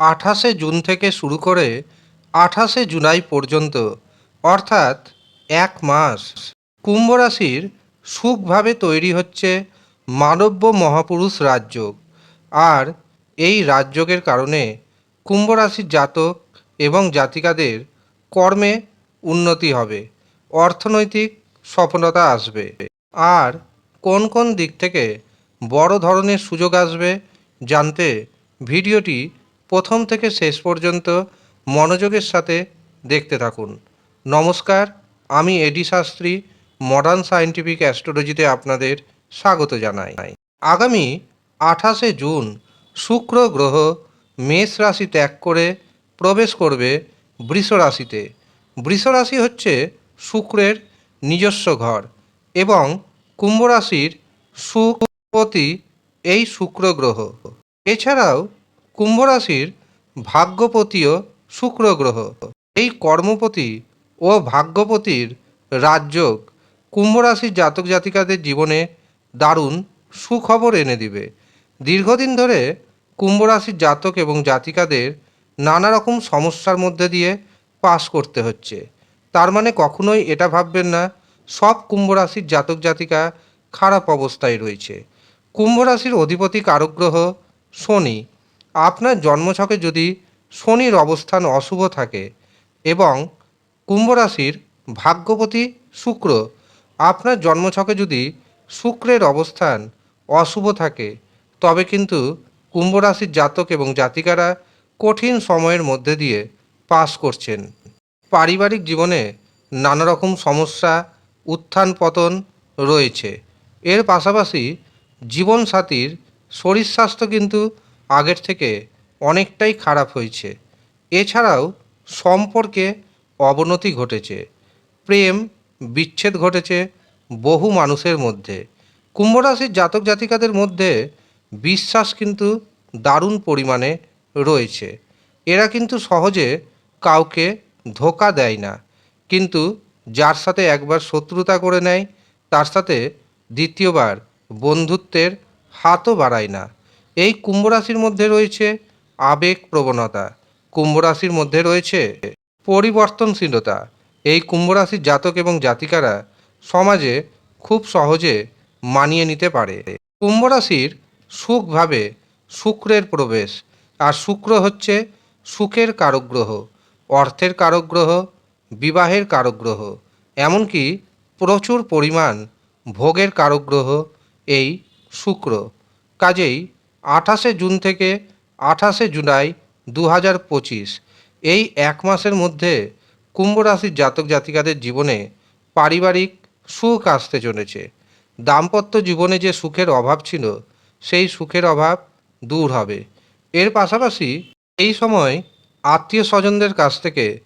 আঠাশে জুন থেকে শুরু করে আঠাশে জুলাই পর্যন্ত, অর্থাৎ এক মাস। কুম্ভ রাশির সুখভাবে তৈরি হচ্ছে মানব্য মহাপুরুষ রাজযোগ। আর এই রাজযোগের কারণে কুম্ভ রাশির জাতক এবং জাতিকাদের কর্মে উন্নতি হবে, অর্থনৈতিক সফলতা আসবে। আর কোন কোন দিক থেকে বড় ধরনের সুযোগ আসবে জানতে ভিডিওটি প্রথম থেকে শেষ পর্যন্ত মনোযোগের সাথে দেখতে থাকুন। নমস্কার, আমি এডি শাস্ত্রী মডার্ন সায়েন্টিফিক অ্যাস্ট্রোলজিতে আপনাদের স্বাগত জানাই। আগামী আঠাশে জুন শুক্র গ্রহ মেষ রাশি ত্যাগ করে প্রবেশ করবে বৃষ রাশিতে। বৃষ রাশি হচ্ছে শুক্রের নিজস্ব ঘর এবং কুম্ভ রাশির সুপতি এই শুক্র গ্রহ। এছাড়াও কুম্ভ রাশির ভাগ্যপতিও শুক্র গ্রহ এই কর্মপতি ও ভাগ্যপতির রাজযোগ কুম্ভ রাশির জাতক জাতিকাদের জীবনে দারুণ সুখবর এনে দিবে। দীর্ঘদিন ধরে কুম্ভ রাশির জাতক এবং জাতিকাদের নানা রকম সমস্যার মধ্যে দিয়ে পাস করতে হচ্ছে। তার মানে কখনোই এটা ভাববেন না, সব কুম্ভ রাশির জাতক জাতিকা খারাপ অবস্থায় রয়েছে। কুম্ভ রাশির অধিপতি কারকগ্রহ শনি আপনার জন্মছকে যদি শনির অবস্থান অশুভ থাকে এবং কুম্ভ রাশির ভাগ্যপতি শুক্র, আপনার জন্মছকে যদি শুক্রের অবস্থান অশুভ থাকে, তবে কিন্তু কুম্ভ রাশির জাতক এবং জাতিকারা কঠিন সময়ের মধ্যে দিয়ে পাস করছেন। পারিবারিক জীবনে নানা রকম সমস্যা, উত্থান পতন রয়েছে। এর পাশাপাশি জীবনসাথীর শরীর স্বাস্থ্য কিন্তু আগের থেকে অনেকটাই খারাপ হয়েছে। এছাড়াও সম্পর্কে অবনতি ঘটেছে, প্রেম বিচ্ছেদ ঘটেছে বহু মানুষের মধ্যে। কুম্ভ রাশির জাতক জাতিকাদের মধ্যে বিশ্বাস কিন্তু দারুণ পরিমাণে রয়েছে। এরা কিন্তু সহজে কাউকে ধোকা দেয় না, কিন্তু যার সাথে একবার শত্রুতা করে নেয়, তার সাথে দ্বিতীয়বার বন্ধুত্বের হাতও বাড়ায় না। এই কুম্ভ রাশির মধ্যে রয়েছে আবেগ প্রবণতা। কুম্ভ রাশির মধ্যে রয়েছে পরিবর্তনশীলতা। এই কুম্ভ রাশির জাতক এবং জাতিকারা সমাজে খুব সহজে মানিয়ে নিতে পারে। কুম্ভ রাশির সুখভাবে শুক্রের প্রবেশ, আর শুক্র হচ্ছে সুখের কারকগ্রহ অর্থের কারকগ্রহ বিবাহের কারকগ্রহ এমনকি প্রচুর পরিমাণ ভোগের কারকগ্রহ এই শুক্র। কাজেই আঠাশে জুন থেকে আঠাশে জুলাই দু হাজার পঁচিশ। এই এক মাসের মধ্যে কুম্ভ রাশির জাতক জাতিকাদের জীবনে পারিবারিক সুখ আসতে চলেছে। দাম্পত্য জীবনে যে সুখের অভাব ছিল, সেই সুখের অভাব দূর হবে। এর পাশাপাশি এই সময় আত্মীয় স্বজনদের কাছ থেকে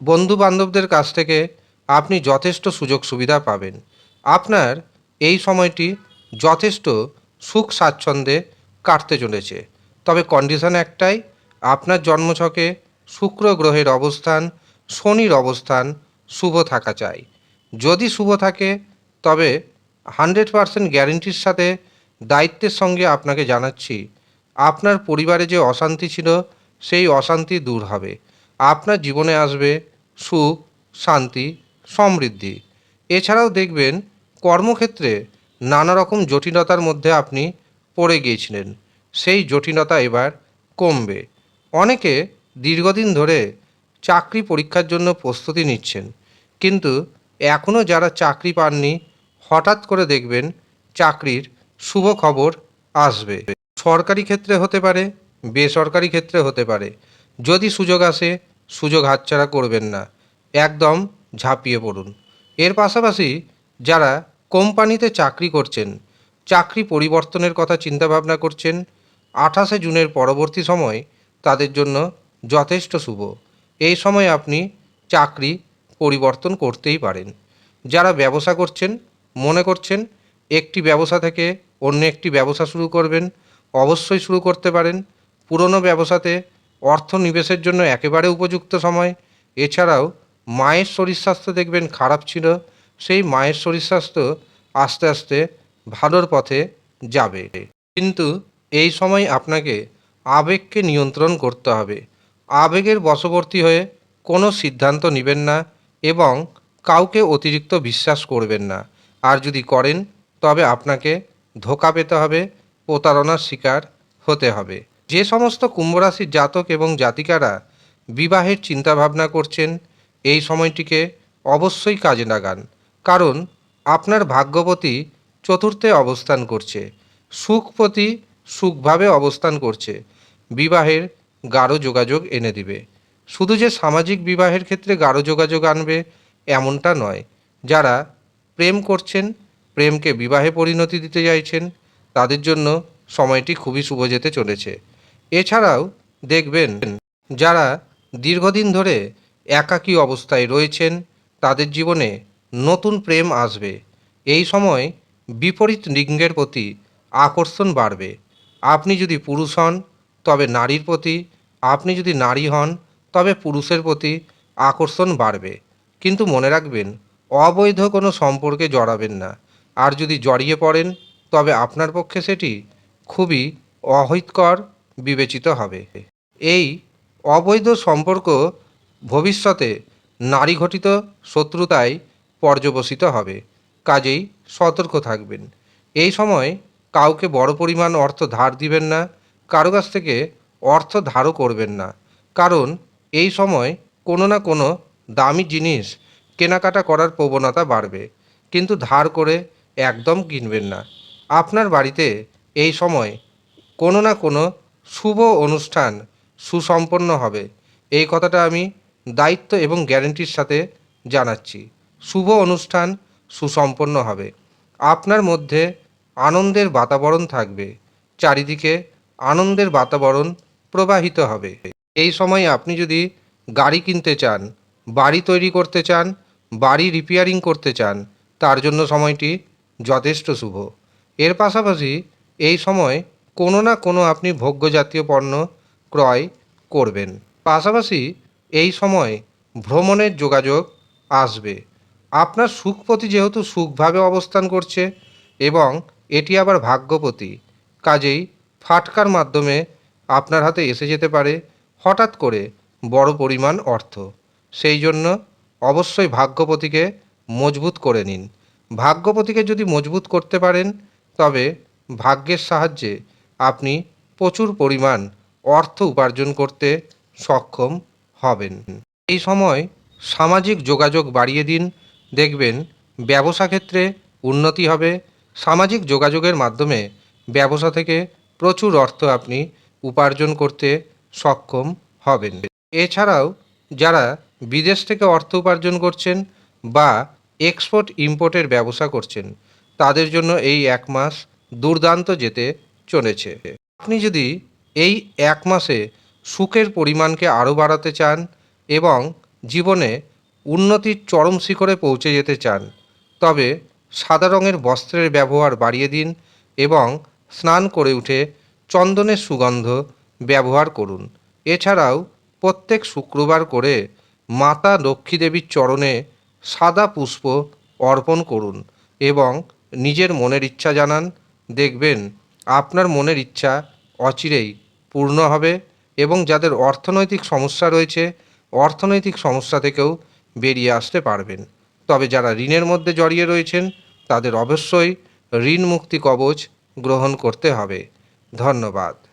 বন্ধু বান্ধবদের কাছ থেকে আপনি যথেষ্ট সুযোগ সুবিধা পাবেন। আপনার এই সময়টি যথেষ্ট সুখ স্বাচ্ছন্দ্যে কাটতে চলেছে। তবে কন্ডিশন একটাই, আপনার জন্মছকে শুক্র গ্রহের অবস্থান, শনির অবস্থান শুভ থাকা চাই। যদি শুভ থাকে, তবে হান্ড্রেড পারসেন্ট গ্যারেন্টির সাথে দায়িত্বের সঙ্গে আপনাকে জানাচ্ছি, আপনার পরিবারে যে অশান্তি ছিল, সেই অশান্তি দূর হবে। আপনার জীবনে আসবে সুখ, শান্তি, সমৃদ্ধি। এছাড়াও দেখবেন, কর্মক্ষেত্রে নানা রকম জটিলতার মধ্যে আপনি পড়ে গিয়েছিলেন। সেই জটিলতা এবার কমবে। অনেকে দীর্ঘদিন ধরে চাকরি পরীক্ষার জন্য প্রস্তুতি নিচ্ছেন। কিন্তু এখনও যারা চাকরি পাননি, হঠাৎ করে দেখবেন চাকরির শুভ খবর আসবে। সরকারি ক্ষেত্রে হতে পারে, বেসরকারি ক্ষেত্রে হতে পারে। যদি সুযোগ আসে, সুযোগ হাতছাড়া করবেন না। একদম ঝাঁপিয়ে পড়ুন। এর পাশাপাশি যারা কোম্পানিতে চাকরি করছেন চাকরি পরিবর্তনের কথা চিন্তাভাবনা করছেন। আঠাশে জুনের পরবর্তী সময় তাদের জন্য যথেষ্ট শুভ। এই সময় আপনি চাকরি পরিবর্তন করতেই পারেন। যারা ব্যবসা করছেন, মনে করছেন একটি ব্যবসা থেকে অন্য একটি ব্যবসা শুরু করবেন, অবশ্যই শুরু করতে পারেন। পুরনো ব্যবসাতে অর্থ নিবেশের জন্য একেবারে উপযুক্ত সময়। এছাড়াও মায়ের শরীর স্বাস্থ্য দেখবেন খারাপ ছিল। সেই মায়ের শরীর স্বাস্থ্য আস্তে আস্তে ভালোর পথে যাবে। কিন্তু এই সময় আপনাকে আবেগকে নিয়ন্ত্রণ করতে হবে। আবেগের বশবর্তী হয়ে কোনো সিদ্ধান্ত নেবেন না এবং কাউকে অতিরিক্ত বিশ্বাস করবেন না। আর যদি করেন, তবে আপনাকে ধোকা পেতে হবে, প্রতারণার শিকার হতে হবে। যে সমস্ত কুম্ভরাশির জাতক এবং জাতিকারা বিবাহের চিন্তাভাবনা করছেন, এই সময়টিকে অবশ্যই কাজে লাগান। কারণ আপনার ভাগ্যবতী চতুর্থে অবস্থান করছে। সুখপতি সুখভাবে অবস্থান করছে। বিবাহের গাঢ় যোগাযোগ এনে দিবে। শুধু যে সামাজিক বিবাহের ক্ষেত্রে গাঢ় যোগাযোগ আনবে এমনটা নয়। যারা প্রেম করছেন, প্রেমকে বিবাহে পরিণতি দিতে চাইছেন, তাদের জন্য সময়টি খুবই শুভ যেতে চলেছে। এছাড়াও দেখবেন, যারা দীর্ঘদিন ধরে একাকী অবস্থায় রয়েছেন, তাদের জীবনে নতুন প্রেম আসবে। এই সময় বিপরীত লিঙ্গের প্রতি আকর্ষণ বাড়বে। আপনি যদি পুরুষ হন, তবে নারীর প্রতি, আপনি যদি নারী হন, তবে পুরুষের প্রতি আকর্ষণ বাড়বে। কিন্তু মনে রাখবেন, অবৈধ কোনো সম্পর্কে জড়াবেন না। আর যদি জড়িয়ে পড়েন, তবে আপনার পক্ষে সেটি খুবই অহিতকর বিবেচিত হবে। এই অবৈধ সম্পর্ক ভবিষ্যতে নারী ঘটিত শত্রুতায় পর্যবসিত হবে। কাজেই সতর্ক থাকবেন। এই সময় কাউকে বড় পরিমাণ অর্থ ধার দিবেন না, কারও কাছ থেকে অর্থ ধারও করবেন না। কারণ এই সময় কোনো না কোনো দামি জিনিস কেনাকাটা করার প্রবণতা বাড়বে, কিন্তু ধার করে একদম কিনবেন না। আপনার বাড়িতে এই সময় কোনো না কোনো শুভ অনুষ্ঠান সুসম্পন্ন হবে। এই কথাটা আমি দায়িত্ব এবং গ্যারেন্টির সাথে জানাচ্ছি। শুভ অনুষ্ঠান সুসম্পন্ন হবে। আপনার মধ্যে আনন্দের বাতাবরণ থাকবে। চারিদিকে আনন্দের বাতাবরণ প্রবাহিত হবে। এই সময় আপনি যদি গাড়ি কিনতে চান, বাড়ি তৈরি করতে চান, বাড়ি রিপেয়ারিং করতে চান, তার জন্য সময়টি যথেষ্ট শুভ। এর পাশাপাশি এই সময় কোনো না কোনো আপনি ভোগ্য জাতীয় পণ্য ক্রয় করবেন। পাশাপাশি এই সময় ভ্রমণের যোগাযোগ আসবে। আপনার সুখপতি যেহেতু সুখভাবে অবস্থান করছে এবং এটি আবার ভাগ্যপতি, কাজেই ফাটকার মাধ্যমে আপনার হাতে এসে যেতে পারে হঠাৎ করে বড় পরিমাণ অর্থ। সেই জন্য অবশ্যই ভাগ্যপতিকে মজবুত করে নিন। ভাগ্যপতিকে যদি মজবুত করতে পারেন, তবে ভাগ্যের সাহায্যে আপনি প্রচুর পরিমাণ অর্থ উপার্জন করতে সক্ষম হবেন। এই সময় সামাজিক যোগাযোগ বাড়িয়ে দিন দেখবেন ব্যবসা ক্ষেত্রে উন্নতি হবে। সামাজিক যোগাযোগের মাধ্যমে ব্যবসা থেকে প্রচুর অর্থ আপনি উপার্জন করতে সক্ষম হবেন। এছাড়াও যারা বিদেশ থেকে অর্থ উপার্জন করছেন বা এক্সপোর্ট ইম্পোর্টের ব্যবসা করছেন, তাদের জন্য এই এক মাস দুর্দান্ত যেতে চলেছে। আপনি যদি এই এক মাসে সুখের পরিমাণকে আরও বাড়াতে চান এবং জীবনে উন্নতির চরম শিখরে পৌঁছে যেতে চান। তবে সাদা রঙের বস্ত্রের ব্যবহার বাড়িয়ে দিন এবং স্নান করে উঠে চন্দনের সুগন্ধ ব্যবহার করুন। এছাড়াও প্রত্যেক শুক্রবার করে মাতা লক্ষ্মী দেবীর চরণে সাদা পুষ্প অর্পণ করুন এবং নিজের মনের ইচ্ছা জানান। দেখবেন আপনার মনের ইচ্ছা অচিরেই পূর্ণ হবে এবং যাদের অর্থনৈতিক সমস্যা রয়েছে, অর্থনৈতিক সমস্যা থেকেও বেরিয়ে আসতে পারবেন। তবে যারা ঋণের মধ্যে জড়িয়ে রয়েছেন, তাদের অবশ্যই ঋণ মুক্তি কবচ গ্রহণ করতে হবে। ধন্যবাদ।